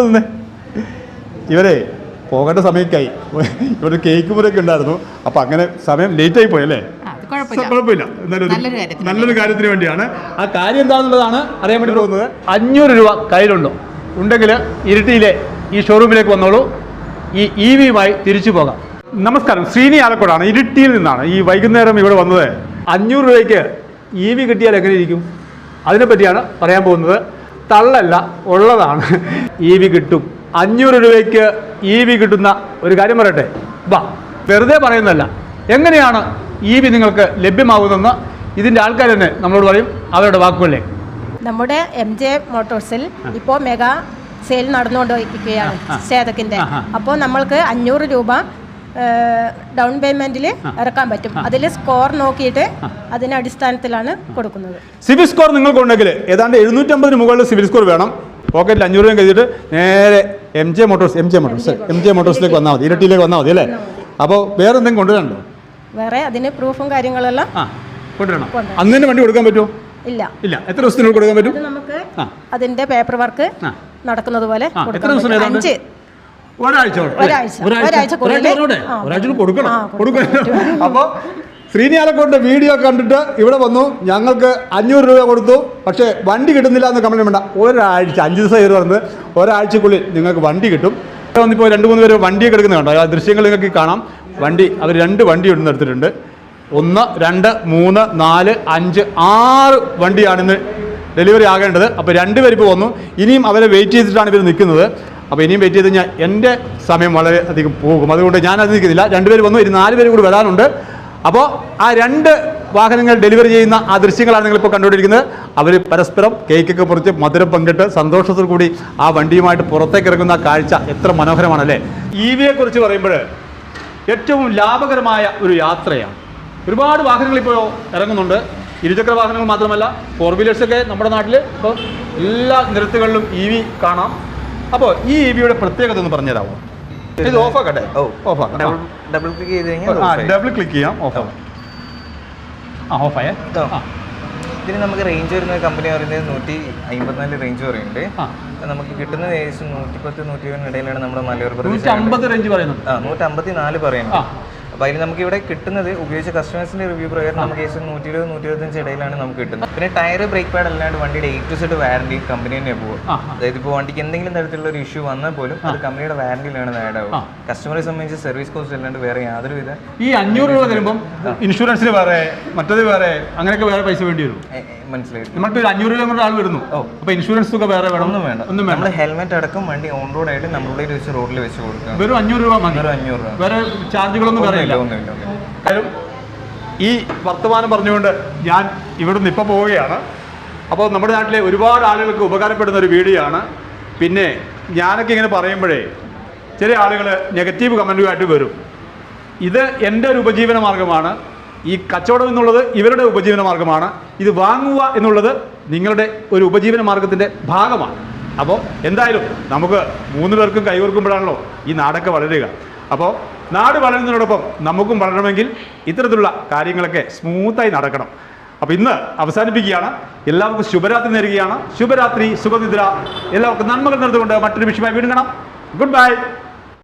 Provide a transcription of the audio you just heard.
നിന്നേ. ഇവരെ പോകേണ്ട സമയക്കായി. ഇവിടെ കേക്ക് മുറയൊക്കെ ഉണ്ടായിരുന്നു. അപ്പൊ അങ്ങനെ സമയം ലേറ്റ് ആയി പോയല്ലേ അല്ലേ? കുഴപ്പമില്ല. കുഴപ്പമില്ല. എന്നാലും നല്ലൊരു കാര്യത്തിന് നല്ലൊരു കാര്യത്തിന് വേണ്ടിയാണ്. ആ കാര്യം എന്താണെന്നുള്ളതാണ് അറിയാൻ വേണ്ടി പോകുന്നത്. അഞ്ഞൂറ് രൂപ കയ്യിലുണ്ടോ. ഉണ്ടെങ്കിൽ ഇരിട്ടിയിലെ ഈ ഷോറൂമിലേക്ക് വന്നോളൂ. ഈ ഇ വിയുമായി തിരിച്ചു പോകാം. നമസ്കാരം. ശ്രീനി ആലക്കോടാണ്. ഇരിട്ടിയിൽ നിന്നാണ് ഈ വൈകുന്നേരം ഇവിടെ വന്നത്. അഞ്ഞൂറ് രൂപയ്ക്ക് ഇ വി കിട്ടിയാൽ എങ്ങനെ ഇരിക്കും? അതിനെപ്പറ്റിയാണ് പറയാൻ പോകുന്നത്. തള്ളല്ല ഉള്ളതാണ്. ഇ വി കിട്ടും. അഞ്ഞൂറ് രൂപയ്ക്ക് ഇ വി കിട്ടുന്ന ഒരു കാര്യം പറയട്ടെ. വാ വെറുതെ പറയുന്നതല്ല. എങ്ങനെയാണ് ഇ വി നിങ്ങൾക്ക് ലഭ്യമാകുന്നതെന്ന് ഇതിന്റെ ആൾക്കാർ തന്നെ നമ്മളോട് പറയും അവരുടെ വാക്കുകളിലെ നമ്മുടെ എം ജെ മോട്ടോഴ്സിൽ ഇപ്പോൾ മെഗാ സെയിൽ നടന്നുകൊണ്ടിരിക്കുകയാണ് ചേതക്കിന്റെ. അപ്പോൾ നമ്മൾക്ക് അഞ്ഞൂറ് രൂപ ഡൗൺ പേയ്മെന്റിൽ ഇറക്കാൻ പറ്റും. അതിൽ സ്കോർ നോക്കിയിട്ട് അതിന്റെ അടിസ്ഥാനത്തിലാണ് കൊടുക്കുന്നത്. സിവിൽ സ്കോർ നിങ്ങൾക്കുണ്ടെങ്കിൽ ഏതാണ്ട് എഴുന്നൂറ്റമ്പതിന് മുകളിൽ സിവിൽ സ്കോർ വേണം. പോക്കറ്റിൽ അഞ്ഞൂറ് രൂപ കഴിഞ്ഞിട്ട് നേരെ M J Motors M J Motors M J മോട്ടോഴ്സിലേക്ക് വന്നാൽ മതി. ഇരട്ടിയിലേക്ക് വന്നാൽ മതി അല്ലേ? അപ്പോൾ വേറെ എന്തെങ്കിലും കൊണ്ടുവരണ്ടോ വേറെ അതിന് പ്രൂഫും കാര്യങ്ങളെല്ലാം ആ കൊണ്ടുവരണം. അന്ന് തന്നെ വണ്ടി കൊടുക്കാൻ പറ്റുമോ? ഇല്ല. ഇല്ല. എത്ര ദിവസത്തിനുള്ളിൽ കൊടുക്കാൻ പറ്റും? നമുക്ക്. അതിന്റെ പേപ്പർ വർക്ക്. നടക്കുന്നത് പോലെ എത്ര ദിവസം പറ്റും. അഞ്ച്. ഒരാഴ്ച കൊണ്ട്. ഒരാഴ്ച. ഒരാഴ്ച. കൊടുക്കണം. കൊടുക്കണം. അപ്പോൾ ശ്രീനിയാലക്കോട്ടെ വീഡിയോ കണ്ടിട്ട് ഇവിടെ വന്നു. ഞങ്ങൾക്ക് അഞ്ഞൂറ് രൂപ കൊടുത്തു. പക്ഷേ വണ്ടി കിട്ടുന്നില്ല എന്ന് കമ്പനി വേണ്ട. ഒരാഴ്ച അഞ്ച് ദിവസം കയറി വന്ന് ഒരാഴ്ചക്കുള്ളിൽ നിങ്ങൾക്ക് വണ്ടി കിട്ടും. ഇവിടെ വന്നിപ്പോൾ രണ്ട് മൂന്ന് പേര് വണ്ടിയൊക്കെ കണ്ടോ? ആ ദൃശ്യങ്ങൾ നിങ്ങൾക്ക് കാണാം. വണ്ടി അവർ രണ്ട് വണ്ടി ഇടുന്ന് എടുത്തിട്ടുണ്ട്. ഒന്ന് രണ്ട് മൂന്ന് നാല് അഞ്ച് ആറ് വണ്ടിയാണ് ഇന്ന് ഡെലിവറി ആകേണ്ടത്. അപ്പോൾ രണ്ടുപേർ ഇപ്പോൾ വന്നു. ഇനിയും അവരെ വെയിറ്റ് ചെയ്തിട്ടാണ് ഇവർ നിൽക്കുന്നത്. അപ്പോൾ ഇനിയും വെയിറ്റ് ചെയ്ത് കഴിഞ്ഞാൽ എന്റെ സമയം വളരെ അധികം പോകും. അതുകൊണ്ട് ഞാൻ അത് നിൽക്കുന്നില്ല രണ്ടുപേർ വന്നു ഒരു നാല് പേര് കൂടി വരാനുണ്ട്. അപ്പോൾ ആ രണ്ട് വാഹനങ്ങൾ ഡെലിവറി ചെയ്യുന്ന ആ ദൃശ്യങ്ങളാണ് നിങ്ങളിപ്പോൾ കണ്ടുകൊണ്ടിരിക്കുന്നത്. അവർ പരസ്പരം കേക്കൊക്കെ പൊറിച്ച് മധുരം പങ്കിട്ട് സന്തോഷത്തോടു കൂടി ആ വണ്ടിയുമായിട്ട് പുറത്തേക്ക് ഇറങ്ങുന്ന കാഴ്ച എത്ര മനോഹരമാണല്ലേ? ഇ വിയെ കുറിച്ച് പറയുമ്പോൾ ഏറ്റവും ലാഭകരമായ ഒരു യാത്രയാണ്. ഒരുപാട് വാഹനങ്ങൾ ഇപ്പോൾ ഇറങ്ങുന്നുണ്ട്. ഇരുചക്ര വാഹനങ്ങൾ മാത്രമല്ല ഫോർ വീലേഴ്സൊക്കെ നമ്മുടെ നാട്ടിൽ ഇപ്പോൾ എല്ലാ നിരത്തുകളിലും ഇ വി കാണാം. അപ്പോൾ ഈ ഇ വിയുടെ പ്രത്യേകത ഒന്ന് പറഞ്ഞുതരാമോ? ഇത് ഓഫ് ആക്കട്ടെ ഓഫ് ഡബിൾ ഡബിൾ ക്ലിക്ക് ചെയ്ത് കഴിഞ്ഞാൽ ആ off ആയി. ഡബിൾ ക്ലിക്ക് ചെയ്യാം ഓഫ് ആ ഓഫായേ? ഇതോ. ആ. ഇതിന് നമുക്ക് റേഞ്ച് വരുന്ന കമ്പനി പറയുന്നത് നൂറ്റി അമ്പത്തിനാല് റേഞ്ച് പറയുന്നുണ്ട്. നമുക്ക് കിട്ടുന്ന ഏകദേശം നൂറ്റിപ്പത്ത് നൂറ്റി ഇരുപതിന് ഇടയിലാണ് നമ്മുടെ മലയോര നൂറ്റി പ്രദേശം. റേഞ്ച് ആ നൂറ്റി അമ്പത്തി നാല് പറയുന്നത്. അപ്പോൾ അതിന് നമുക്ക് ഇവിടെ കിട്ടുന്നത് ഉപയോഗിച്ച കസ്റ്റമേഴ്സിന്റെ റിവ്യൂ പ്രകാരം നമുക്ക് ഏകദേശം നൂറ്റി ഇരുപത് നൂറ്റി ഇരുപത്തഞ്ച് ഇടയിലാണ് നമുക്ക് കിട്ടുന്നത്. പിന്നെ ടയർ ബ്രേക്ക് പാഡ് അല്ലാണ്ട് വണ്ടിയുടെ eight two set warranty company തന്നെ പോകും അതായത് ഇപ്പോൾ വണ്ടിക്ക് എന്തെങ്കിലും തരത്തിലുള്ള ഒരു ഇഷ്യൂ വന്നാൽ പോലും അത് കമ്പനിയുടെ വാറണ്ടിയിലാണ് ആഡ് ആവും കസ്റ്റമറെ സംബന്ധിച്ച് സർവീസ് കോസ്റ്റ് അല്ലാണ്ട് വേറെ യാതൊരു വിധ ഈ അഞ്ഞൂറ് രൂപ തരുമ്പം ഇൻഷുറൻസിന് വേറെ മറ്റത് വേറെ അങ്ങനെയൊക്കെ വേറെ പൈസ വേണ്ടി വരും. മനസ്സിലായി. നമ്മൾക്ക് ഒരു അഞ്ഞൂറ് കൊണ്ട് ആൾ വരുന്നു. അപ്പോൾ ഇൻഷുറൻസ് ഒക്കെ വേറെ വേണം. ഒന്നും വേണ്ട. ഒന്നും വേണ്ട. ഹെൽമെറ്റ് അടക്കം വണ്ടി ഓൺ റോഡ് ആയിട്ട് നമ്മളുടെ വെച്ച് റോഡിൽ വെച്ച് കൊടുക്കുക വെറും അഞ്ഞൂറ് രൂപ മതി. അഞ്ഞൂറ് രൂപ. വേറെ ചാർജുകളൊന്നും വേറെ ഇല്ല കാര്യം ഈ വർത്തമാനം പറഞ്ഞുകൊണ്ട് ഞാൻ ഇവിടുന്ന് ഇപ്പൊ പോവുകയാണ്. അപ്പോൾ നമ്മുടെ നാട്ടിലെ ഒരുപാട് ആളുകൾക്ക് ഉപകാരപ്പെടുന്ന ഒരു വീഡിയോ ആണ് പിന്നെ ഞാനൊക്കെ ഇങ്ങനെ പറയുമ്പോഴേ ചില ആളുകൾ നെഗറ്റീവ് കമന്റുമായിട്ട് വരും. ഇത് എന്റെ ഒരു ഉപജീവന മാർഗമാണ്. ഈ കച്ചവടം എന്നുള്ളത് ഇവരുടെ ഉപജീവന മാർഗമാണ്. ഇത് വാങ്ങുക എന്നുള്ളത് നിങ്ങളുടെ ഒരു ഉപജീവന മാർഗത്തിന്റെ ഭാഗമാണ്. അപ്പോൾ എന്തായാലും നമുക്ക് മൂന്ന് പേർക്കും കൈകോർക്കുമ്പോഴാണല്ലോ ഈ നാടൊക്കെ വളരുക. അപ്പോൾ നാട് വളരുന്നതിനോടൊപ്പം നമുക്കും വളരണമെങ്കിൽ ഇത്തരത്തിലുള്ള കാര്യങ്ങളൊക്കെ സ്മൂത്തായി നടക്കണം. അപ്പോൾ ഇന്ന് അവസാനിപ്പിക്കുകയാണ്. എല്ലാവർക്കും ശുഭരാത്രി നേരുകയാണ്. ശുഭരാത്രി സുഖനിദ്ര. എല്ലാവർക്കും നന്മകൾ നിർത്തുകൊണ്ട് മറ്റൊരു വിഷയമായി വീണ്ടും കാണാം. Good bye